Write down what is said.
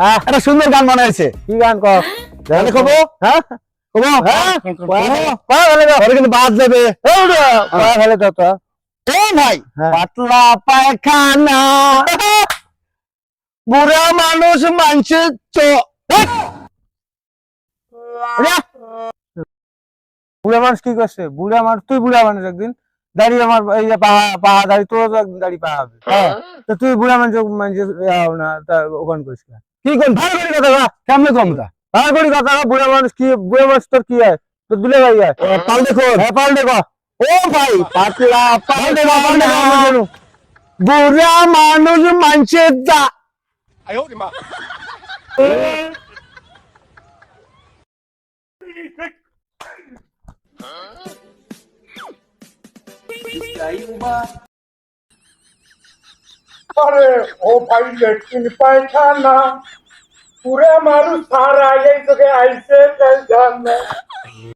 হ্যাঁ। একটা সুন্দর গান বানাইছে কি গান কবো হ্যাঁ? কবো হ্যাঁ। কয়া ফেলে দাও কিন্তু বাদ যাবে কয়া ফেলে তো তো। ও ভাই হ্যাঁ। পাতলা পায়খানা। বুড়া মানুষ মানছে তো। বুড়া মানুষ কি করছে? বুড়া মানুষ তুই বুড়া মানুষ একদিন। দাড়ি আমার এই যে পাহা পাহা দাড়ি তোর তো দাড়ি পাহা হবে। হ্যাঁ। তো তুই বুড়া মানুষ মানুষ না তা ওখান করিস না। কি কোন ভালো করে কথা কয়া, কেমনে কমতা ভালো করি কথা কও, বুড়া মানুষ কি বুড়া মানুষ তোর কি হয়? তোর দুলে ভাই হয়? পাল দেখো। হ্যাঁ পাল দেখো। ও ভাই পাতলা গো, পাল্টে গো, পায়খানা বুড়া মানুষ মানছে দা। अरे ओ भाई लेकिन पैखाना पूरे मारू सारा ये जगह ऐसे चल जाना